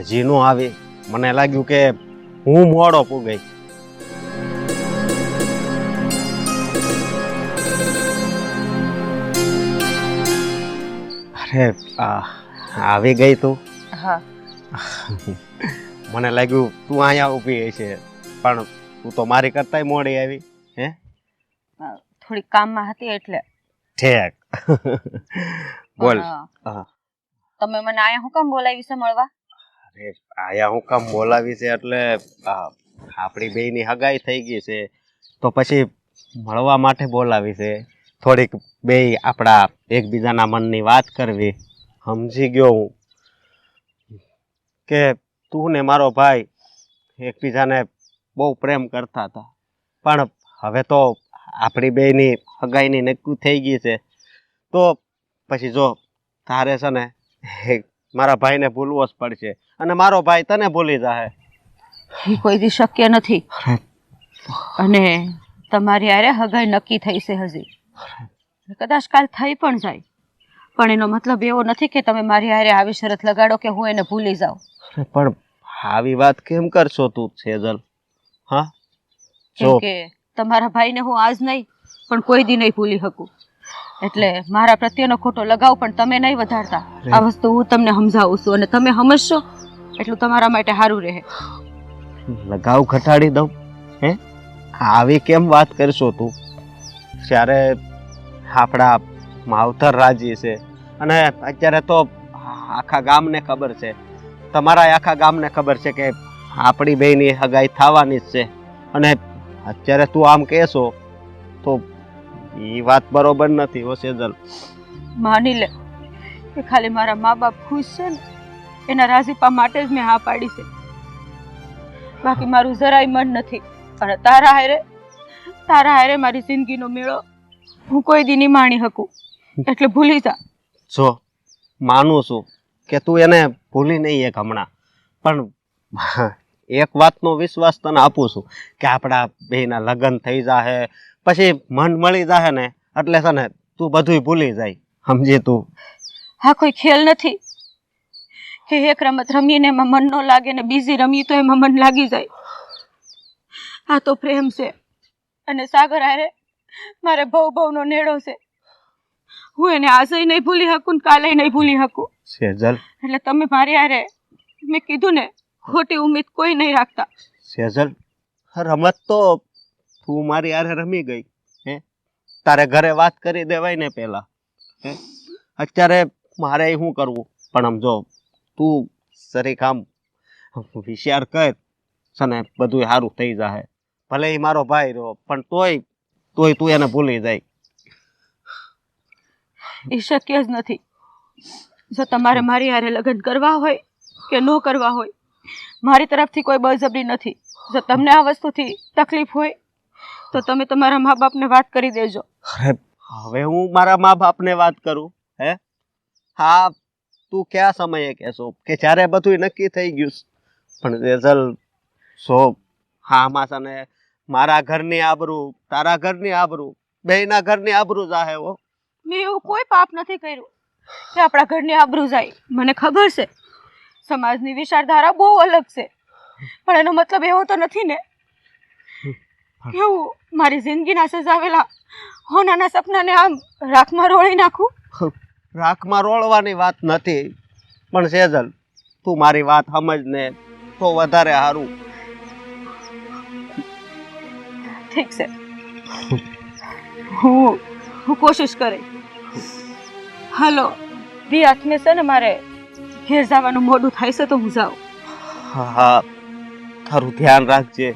હજી નો આવી. મને લાગ્યું કે હું મોડો પૂગઈ અરે આવી ગઈ તું. હા. મને લાગ્યું તું અહીંયા ઊભી છે પણ તું તો મારી કરતાંય મોડી આવી હે? થોડી કામમાં હતી એટલે. ઠેક. બોલ. તમે મને અહીંયા હું કામ બોલાવી છે મળવા? અરે આયા હું કામ બોલાવી છે એટલે આપણી બેયની હગાઈ થઈ ગઈ છે. તો પછી મળવા માટે બોલાવી છે થોડીક બે આપણા એકબીજાના મનની વાત કરવી. સમજી ગયો હું કે તું ને મારો ભાઈ એકબીજાને બહુ પ્રેમ કરતા હતા. પણ હવે તો આપણી બેયની હગાઈની નક્કી થઈ ગઈ છે. તો પછી જો તારે છે ને મારા ભાઈને ભૂલવો જ પડશે. અને મારો ભાઈ તને ભૂલી જાહે. એ કોઈ દી શક્ય નથી. અને તમારી આરે હગાઈ નક્કી થઈ છે હજી. કદાચ કાલ થઈ પણ જાય. પણ એનો મતલબ એવો નથી કે તમે મારી આરે આવી શરત લગાડો કે હું એને ભૂલી જાઉં. પણ આવી વાત કેમ કરશો તું સેજલ? હા? જો. કે તમારા ભાઈને હું આજ નહીં પણ કોઈ દી નહીં ભૂલી શકું. એટલે મારા પ્રત્યેનો ખોટો લગાવ પણ તમે નહીં વધારતા. આ વસ્તુ હું તમને સમજાવું છું અને તમે સમજશો એટલું તમારા માટે સારું રહે. લગાવ ઘટાડી દઉં? હે? આવી કેમ વાત કરશો તું? જ્યારે આપણા માવતર રાજી છે અને અત્યારે તો આખા ગામને ખબર છે. તમારા આખા ગામને ખબર છે કે આપણી બેયની હગાઈ થવાની જ છે. અને અત્યારે તું આમ કહેશો તો એ વાત બરોબર નથી હો સેજલ. માની લે કે ખાલી મારા મા બાપ ખુશ છે ને એના રાજીપા માટે જ મેં હા પાડી છે. બાકી મારું જરાય મન નથી. અને તારા હારે તારા હારે મારી જિંદગીનો મેળો હું કોઈ દી નહીં માણી શકું. એટલે ભૂલી જા. જો માનું છું કે તું એને ભૂલી નહીં એક હમણાં. પણ એક વાતનો વિશ્વાસ તને આપું છું કે આપણા બેના લગ્ન થઈ જાહે પછી મન મળી જાહે ને એટલે છે ને તું બધુંય ભૂલી જાય. સમજી તું? હા કોઈ ખેલ નથી કે એક રમત રમીને એમાં મન ન લાગે ને બીજી રમી તો એમાં મન લાગી જાય. આ તો પ્રેમ છે અને સાગર હારે મારે બહુ બહુનો નેડો છે. હું એને આજે નહીં ભૂલી શકું ને કાલે નહીં ભૂલી શકું. સેજલ એટલે તમે મારી હારે મેં કીધું ને ખોટી ઉમેદ કોઈ નહીં રાખતા. સેજલ રમત તો તું મારી હારે રમી ગઈ, હે? તારે ઘરે વાત કરી દેવાય ને પહેલાં હે? અત્યારે મારે શું કરવું? પણ આમ જો, તું સરીક આમ વિચાર કર છે ને બધું સારું થઈ જશે ભલે એ મારો ભાઈ રહ્યો, પણ તોય તોય તું એને ભૂલી જાય. એ શક્ય જ નથી. જો તમારે મારી હારે લગ્ન કરવા હોય કે ન કરવા હોય, મારી તરફથી કોઈ બળજબરી નથી. જો તમને આ વસ્તુથી તકલીફ હોય તો તમે તમારા મા બાપને વાત કરી દેજો. અરે હવે હું મારા મા બાપને વાત કરું હે? હા તું કયા સમયે કહેશો? કે જ્યારે બધું નક્કી થઈ ગયું. પણ રેઝલ સો હા માસ અને મારા ઘરની આબરૂ તારા ઘરની આબરૂ બેયના ઘરની આબરૂ જાહે હો. મેં એવું કોઈ પાપ નથી કર્યું. કે આપણા ઘરની આબરૂ જાય. મને ખબર છે. સમાજની વિચારધારા બહુ અલગ છે. પણ એનો મતલબ એવો તો નથી ને. કે હું મારી જિંદગીના સજાવેલા હોનાના સપનાને આમ રાખમાં રોળી નાખું? રાખમાં રોળવાની વાત નથી. પણ સેજલ તું મારી વાત સમજ ને તો વધારે સારું ઠીક છે. હું હું કોશિશ કરી. હાલો દી હાથમે છે ને મારે ઘેર જવાનું મોડું થાય છે તો હું જાઉં. હા હા. તારું ધ્યાન રાખજે.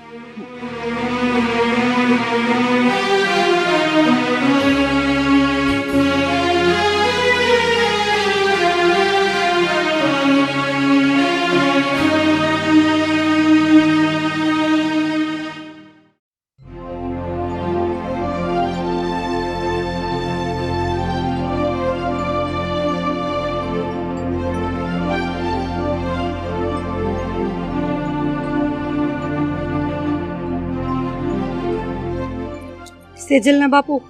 સેજલના બાપુ?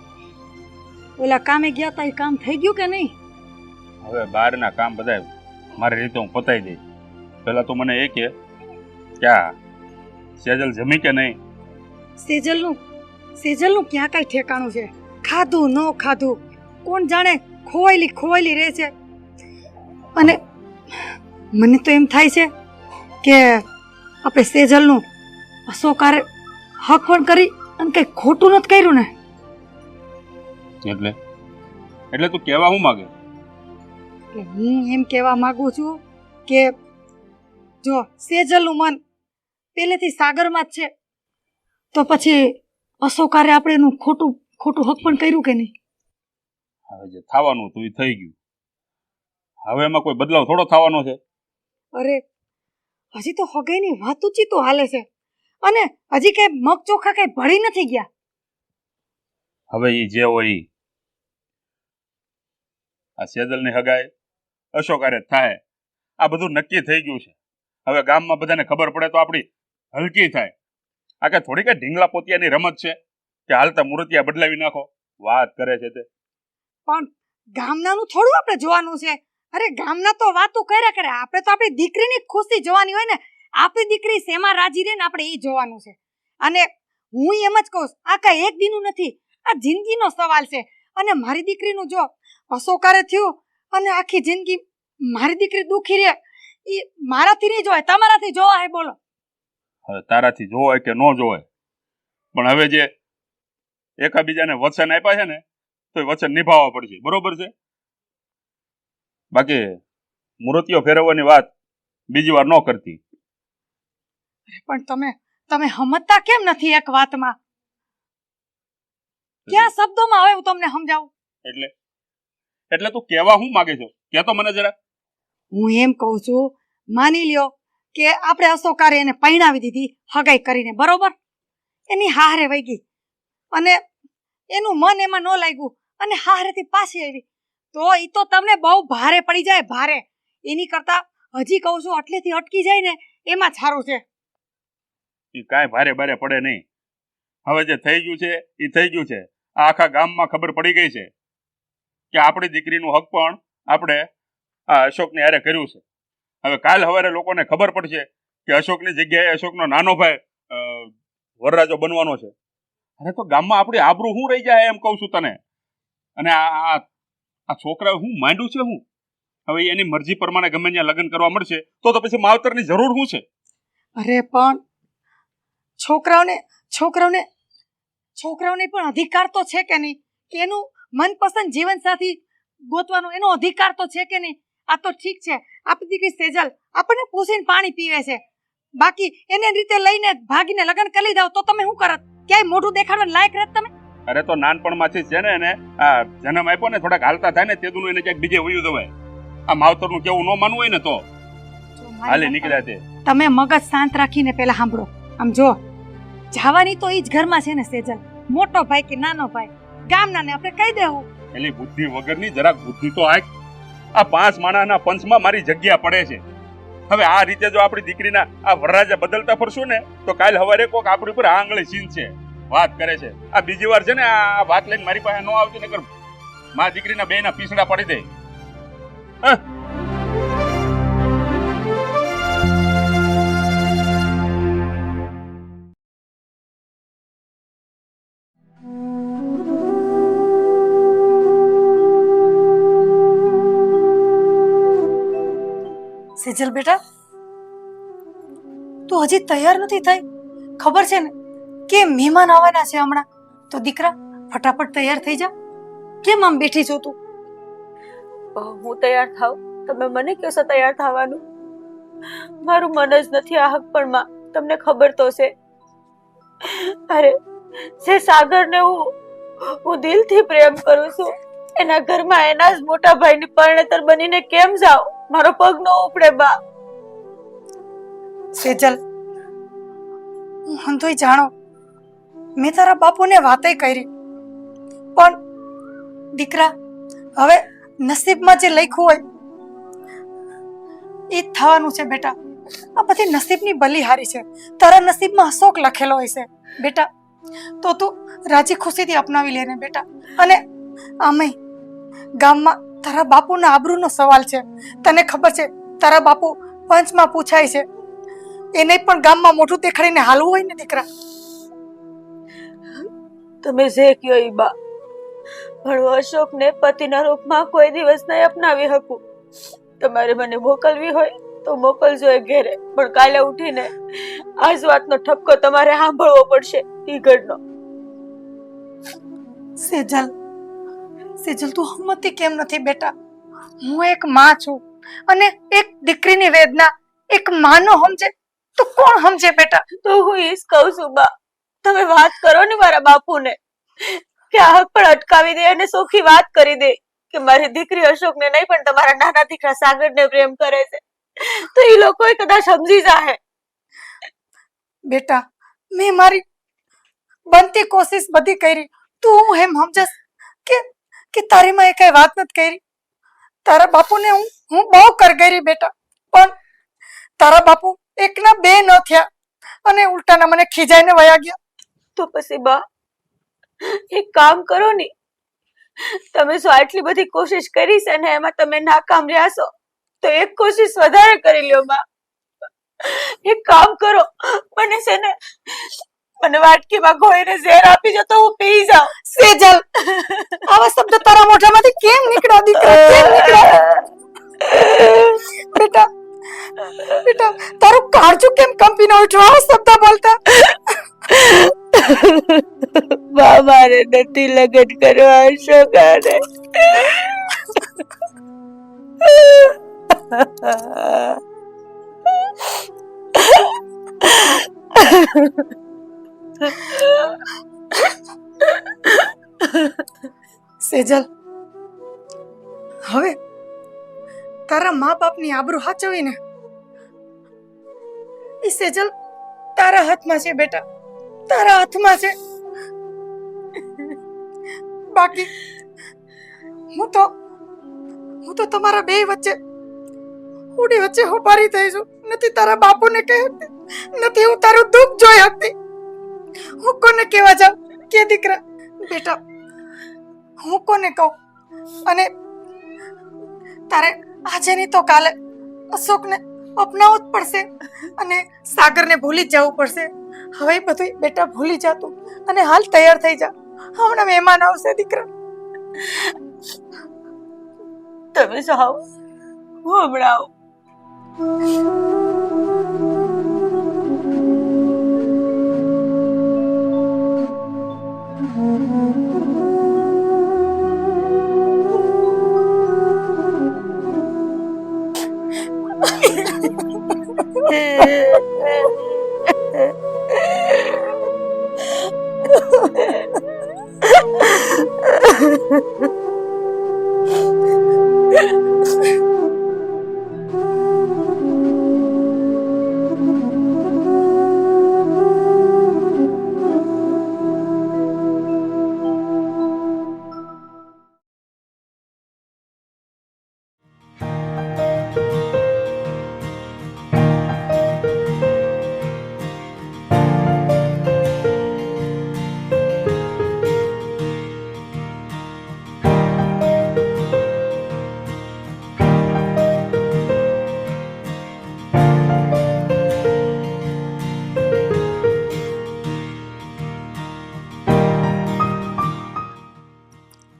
ઓલા કામે ગયા તા એ કામ થઈ ગયું કે નહીં? હવે બહારના કામ બધા મારી રીતે હું પતાવી દઈશ. પહેલાં તો મને એ કે ક્યાં સેજલ જમી કે નહીં? સેજલનું? સેજલનું ક્યાં કાંઈ ઠેકાણું છે? ખાધું ન ખાધું? કોણ જાણે ખોવાયેલી ખોવાયેલી રહે છે? અને મને તો એમ થાય છે કે આપણે સેજલનું અશોકારે હક પણ કરી અને કંઈ ખોટું નથી કર્યું ને? એટલે? એટલે તું કહેવા હું માગે? એટલે હું એમ કહેવા માંગુ છું કે જો સેજલનું મન પહેલેથી સાગરમાં જ છે તો પછી અશોકારે આપણે એનું ખોટું ખોટું હક પણ કર્યું કે નહીં? હવે જે થવાનું હતું એ થઈ ગયું. હવે એમાં કોઈ બદલાવ થોડો થવાનો છે? અરે હજી તો હગાઈની વાત ઊંચી તો હાલે છે. અને હજી કઈ મગ ચોખા કઈ ભળી નથી ગયા. હવે એ જે હોય ઈ. આ સેજલની હગાઈ અશોકારે જ થાય. આ બધું નક્કી થઈ ગયું છે. હવે ગામમાં બધાને ખબર પડે તો આપણી હલકી થાય. આ કે થોડી કઈ ઢીંગલા પોતિયાની રમત છે કે હાલતા મૂર્તિયા બદલાવી નાખો. વાત કરે છે તે. પણ ગામનાનું થોડું આપણે જોવાનું છે. અરે ગામના તો વાતો કર્યા કરે. આપણે તો આપણી દીકરીની ખુશી જોવાની હોય ને. આપણી દીકરી શેમાં રાજી રહે ને આપણે એ જોવાનું છે? અને હું એમ જ કહું, આ કાંઈ એક દીનું નથી, આ જિંદગીનો સવાલ છે. અને મારી દીકરીનું જો અશોકારે થયું અને આખી જિંદગી મારી દીકરી દુખી રહે એ મારાથી નહીં જોવાય, તમારાથી જોવા હે બોલો. હવે તારાથી જોવાય કે ન જોવાય? પણ હવે જે એકાબીજાને વચન આપ્યા છે ને, તો એ વચન નિભાવવા પડશે. બરોબર છે? બાકી મૂર્તિઓ ફેરવવાની વાત બીજી વાર ન કરતી. પણ તમે તમે સમજતા કેમ નથી એક વાતમાં? ક્યાં શબ્દોમાં હવે હું તમને સમજાવું? એટલે એટલે તું કહેવા હું માંગે છો? કે તો મને જરા. હું એમ કહું છું માની લ્યો કે આપણે અશોકારે એને પરણાવી દીધી હગાઈ કરીને બરોબર? એની હારે વહી ગઈ. અને એનું મન એમાં ન લાગ્યું અને હારેથી પાછી આવી. તો એ તો તમને બહુ ભારે પડી જાય ભારે. એની કરતા હજી કહું છું આટલેથી અટકી જાય ને એમાં સારું છે. એ કાંઈ ભારે ભારે પડે નહીં. હવે જે થઈ ગયું છે એ થઈ ગયું છે. આખા ગામમાં ખબર પડી ગઈ છે કે આપણી દીકરીનું હક પણ આપણે આ અશોકને યારે કર્યું છે. હવે કાલ સવારે લોકોને ખબર પડશે કે અશોકની જગ્યાએ અશોકનો નાનો ભાઈ વરરાજો બનવાનો છે. અરે તો ગામમાં આપણી આબરૂ શું રહી જાય એમ કહું છું તને. અને આ આ છોકરા હું માંડ્યું છે હું? હવે એની મરજી પ્રમાણે ગમે ત્યાં લગ્ન કરવા મળશે, તો તો પછી માવતરની જરૂર શું છે? અરે પણ છોકરાઓને છોકરાઓને છોકરાઓને પણ અધિકાર તો છે કે નહીં? કે એનું મનપસંદ જીવનસાથી ગોતવાનો એનો અધિકાર તો છે કે નહીં? આ તો ઠીક છે. આપણી દીકરી સેજલ આપણને પૂછીને પાણી પીવે છે. બાકી એને રીતે લઈને ભાગીને લગ્ન કરી દઉં તો તમે શું કરત ક્યાંય મોઢું દેખાડવા લાયક રહેત તમે? અરે તો નાનપણમાંથી છે ને એને. આ જન્મ આપ્યો ને થોડાક હાલતા થાય ને તેદુનું એને ક્યાંક બીજે વયું દવાય આ માવતરનું કેવું ન માનવું હોય ને તો. હાલે નીકળ્યા તે તમે મગજ શાંત રાખીને પેલા સાંભળો. આમ જો જવાની તો ઈ જ ઘરમાં છે ને સેજલ. મોટો ભાઈ કે નાનો ભાઈ? ગામના ને આપણે કહી દેવું. એટલે બુદ્ધિ વગરની જરાક બુદ્ધિ તો આય આ પાંચ માણાના પંચમાં મારી જગ્યા પડે છે. હવે આ રીતે જો આપણી દીકરીના આ વરરાજા બદલતા ફરશું ને, તો કાલ હવારે કોક આપણી ઉપર આંગળી છીન છે વાત કરે છે. આ બીજી વાર છે ને, આ વાત લઈને મારી પાસે ન આવતી નકર મા દીકરીના બેના પીસડા પડી દે સેજલ બેટા, તું હજી તૈયાર નથી થઈ? ખબર છે ને કે મહેમાન આવવાના છે હમણાં? તો દીકરા, ફટાફટ તૈયાર થઈ જા. કેમ આમ બેઠી છો તું? હું તૈયાર થાવ? તમે મને કહેશો તૈયાર થવાનું? મારું મન જ નથી આ માં તમને ખબર તો છે. અરે, જે સાગરને હું હું દિલથી પ્રેમ કરું છું, એના ઘરમાં એના જ મોટા ભાઈની પરણેતર બનીને કેમ જાવ મારો પગ ન ઉપડે, બા. સેજલ હું તોય જાણો, મેં તારા બાપુને વાતે કરી. પણ દીકરા, હવે નસીબમાં જે લખ્યું હોય, એ થવાનું છે, બેટા. આ બધી નસીબની બલિહારી છે. તારા નસીબમાં અશોક લખેલો હોય છે, બેટા. તો તું રાજી ખુશીથી અપનાવી લે ને, બેટા. અને અમે ગામમાં તારા બાપુના આબરૂનો સવાલ છે. તને ખબર છે તારા બાપુ પંચમાં પૂછાય છે. એને પણ ગામમાં મોઢું દેખાડીને હાલવું હોય ને દીકરા? તમે જે કયો ઈ બા પણ અશોકને પતિના રૂપમાં કોઈ દિવસ નહીં અપનાવી શકું. તમારે મને મોકલવી હોય તો મોકલજો એ ઘેરે પણ કાલે ઉઠીને આ જ વાતનો ઠપકો તમારે સાંભળવો પડશે ઈ ઘરનો. સેજલ સેજલ તું હમતી કેમ નથી બેટા? હું એક માં છું અને એક દીકરીની વેદના એક માનો સમજે? તો કોણ સમજે બેટા? તો હું ઈ કહું છું બા. તમે વાત કરો ને મારા બાપુને કે આ પણ અટકાવી દે અને સોખી વાત કરી દે કે મારી દીકરી અશોકને નહીં પણ તમારા નાના દીકરા સાગરને પ્રેમ કરે છે. તો એ લોકો કદાચ સમજી જાહે. બેટા મેં મારી બનતી કોશિશ બધી કરી. તું હું એમ સમજસ? કે તારી માં કઈ વાત નથી કરી? તારા બાપુને હું હું બહુ કરગરી બેટા. પણ તારા બાપુ એકના બે ન થયા અને ઉલટાના મને ખીજાઈને વયા ગયા. તો પછી બા, એક કામ કરો ને. તમે શું આટલી બધી કોશિશ કરી છે ને એમાં તમે નાકામ રહ્યા છો? તો એક કોશિશ વધારે કરી લ્યો બા. એક કામ કરો. મને છે ને મને વાટકીમાં ગોળીને ઝેર આપી જો તો હું પી જાઉં સેજલ આવા શબ્દ તારા મોઢામાંથી કેમ નીકળ્યા દીકરા કેમ નીકળ્યા બેટા બેટા તારું કાળજું કેમ કંપી ન ઉઠ્યું આવા શબ્દ બોલતા બા મારે નથી લગન કરવા અશોક હારે. સેજલ, હવે તારા મા બાપની આબરૂ હાચવીને. એ સેજલ તારા હાથમાં છે બેટા, તારા હાથમાં છે. બાકી હું તો હું તો તમારા બે વચ્ચે, ઉડી વચ્ચે હોપારી થઈ છું. નથી તારા બાપુને કહી નથી હું તારું દુઃખ જોઈ શકતી. હું કોને કહેવા જાઉં? કે દીકરા? બેટા, હું કોને કહું? અને તારે આજે નહીં તો કાલે અશોકને અપનાવવું જ પડશે અને સાગરને ભૂલી જ જવું પડશે. હવે બધું બેટા ભૂલી જા તું અને હાલ તૈયાર થઈ જા. હમણાં મહેમાન આવશે દીકરા. તમે જાઓ, હું હમણાં આવું. Ha ha ha.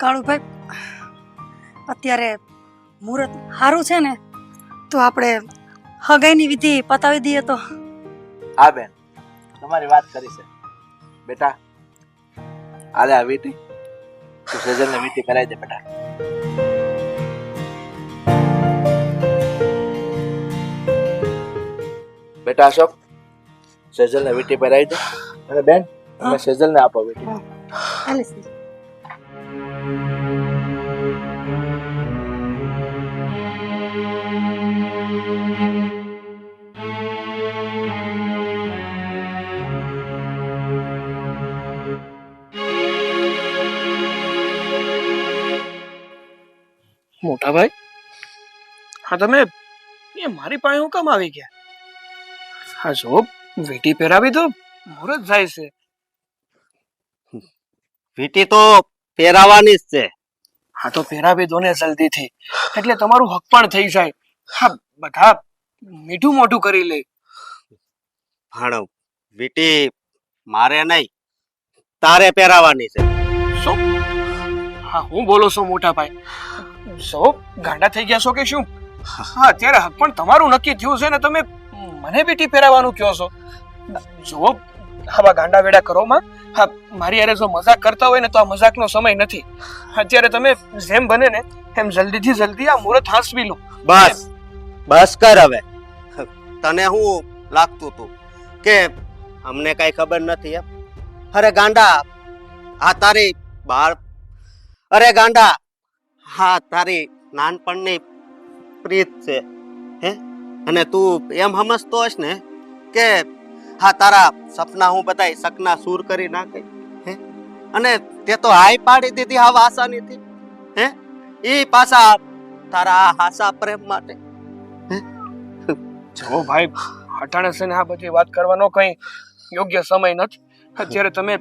કાળુભાઈ અત્યારે મુહૂર્ત સારું છે ને તો આપણે હગાઈની વિધિ પતાવી દઈએ તો. હા બેન. તમારી વાત કરી છે. બેટા આલે આ વીટી. તું સેજલને વીટી કરાવી દે બેટા. બેટા અશોક સેજલને વીટી પહેરાવી દે. અને બેન તમે સેજલને આપો વીટી. તમે એ મારી પાસે હું કામ આવી ગયા? હા જો વીટી પહેરાવી તો મુહૂર્ત થાય છે. વીટી તો પહેરાવાની જ છે. હા તો પહેરાવી દો ને જલ્દીથી. એટલે તમારું હક પણ થઈ જાય. હા બધા મીઠું મોઢું કરી લે. પણ વીટી મારે નહીં તારે પહેરાવાની છે. શું? હા હું બોલો છો મોટા ભાઈ. સો ગાંડા થઈ ગયા છો કે શું? હા, અત્યારે હક પણ તમારું નક્કી થયું છે ને તમે મને બેટી પહેરાવાનું કહો છો. જો આવા ગાંડા વેડા કરો માં. હા, મારી યારે જો મજાક કરતા હોય ને તો આ મજાકનો સમય નથી. અત્યારે તમે જેમ બને ને એમ જલ્દીથી જલ્દી આ મુહૂર્ત હાંસવી લો. બસ બસ કર હવે. તને હું લાગતું તું કે અમને કઈ ખબર નથી એમ. અરે ગાંડા, આ તારી બાળ, અરે ગાંડા, હા, તારી નાનપણની પ્રીત છે હે? અને તું એમ સમજતો હશ ને કે હા તારા સપના હું બધાય સપના સૂર કરી નાખે. હે? અને તે તો હાય પાડી દીધી આવા આસાનીથી હે? એ પાછા તારા આ હાસા પ્રેમ માટે જો ભાઈ હટાણે છે ને આ બધી વાત કરવાનો કઈ યોગ્ય સમય નથી. અત્યારે તમે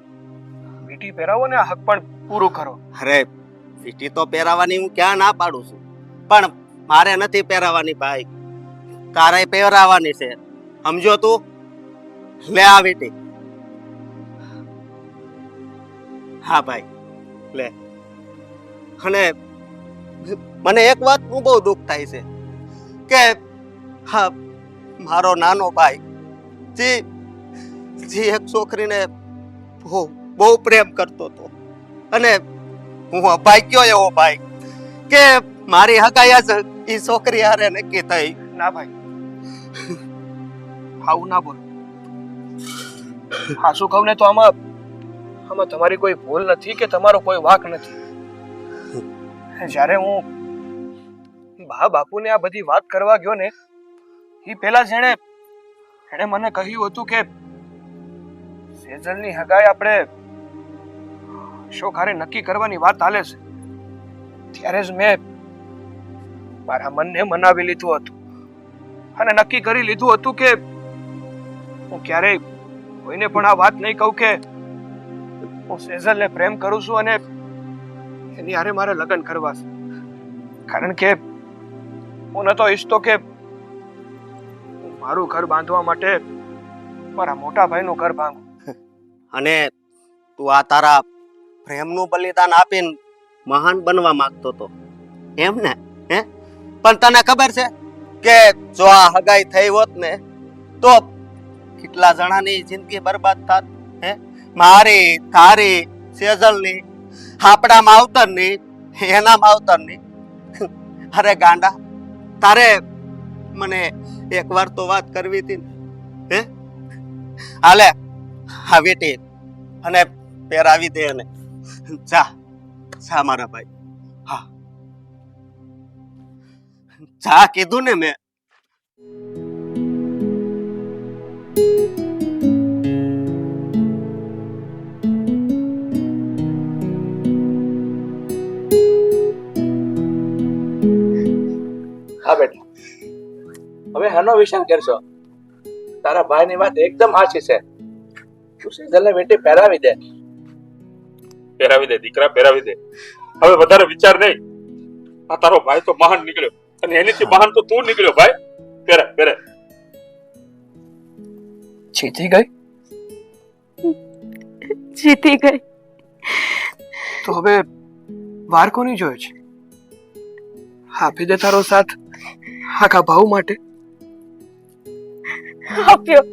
વીટી પહેરાવો ને આ હક પણ પૂરું કરો. અરે વીટી તો પહેરાવાની હું ક્યાં ના પાડું છું. પણ મારે નથી પહેરાવાની ભાઈ. તારે પહેરાવાની છે. સમજો તું? લે આ વીટી. હા ભાઈ, લે. અને મને એક વાત હું બહુ દુઃખ થાય છે, કે હા, મારો નાનો ભાઈ, જે જે એક છોકરીને બહુ બહુ પ્રેમ કરતો હતો. અને હું અભાગ્યો એવો ભાઈ, કે મારી હકાયા એ છોકરી હારે નક્કી થઈ. ના ભાઈ. આવું ના બોલ. હા, શું કહું ને તો આમાં આમાં તમારી કોઈ ભૂલ નથી કે તમારો કોઈ વાક નથી? જ્યારે હું બા બાપુને આ બધી વાત કરવા ગયો ને એ પેલા જેણે એણે મને કહ્યું હતું કે સેજલની હગાઈ આપણે શોખારે નક્કી કરવાની વાત હાલે છે. ત્યારે જ મેં મારા મનને મનાવી લીધું હતું. અને નક્કી કરી લીધું હતું કે હું ક્યારેય કોઈને પણ આ વાત નહીં કહું કે હું સેઝલને પ્રેમ કરું છું અને એની હારે મારે લગ્ન કરવા છે કારણ કે હું નતો ઈચ્છતો કે મારું ઘર બાંધવા માટે મારા મોટા ભાઈનું ઘર ભાંગું અને તું આ તારા પ્રેમનું બલિદાન આપીને મહાન બનવા માંગતો હતો એમ ને? હે? પણ તને ખબર છે કે જો આ હગાઈ થઈ હોત ને, તો કેટલા જણાની જિંદગી બરબાદ થાત, હે? મારી, તારી, સેજલની આપણા માવતરની એના માવતરની અરે ગાંડા, તારે મને એક વાર તો વાત કરવી હતી હે? હાલે, હા, વેટી, અને પહેરાવી દે અને જા જા મારા ભાઈ. જા કીધું ને મેં. હા બેટા. હવે હનો વિચાર કરશો. તારા ભાઈની વાત એકદમ સાચી છે. તું સેજલને વેટી પહેરાવી દે. પહેરાવી દે દીકરા પહેરાવી દે. હવે વધારે વિચાર નહીં. આ તારો ભાઈ તો મહાન નીકળ્યો. અને એનીથી બહાર તો તું નીકળ્યો ભાઈ. પેરે પેરે જીતી ગઈ? જીતી ગઈ. તો હવે વાર કોની જોયે છે? આપી દે તારો સાથ આખા ભાવ માટે. આપ્યો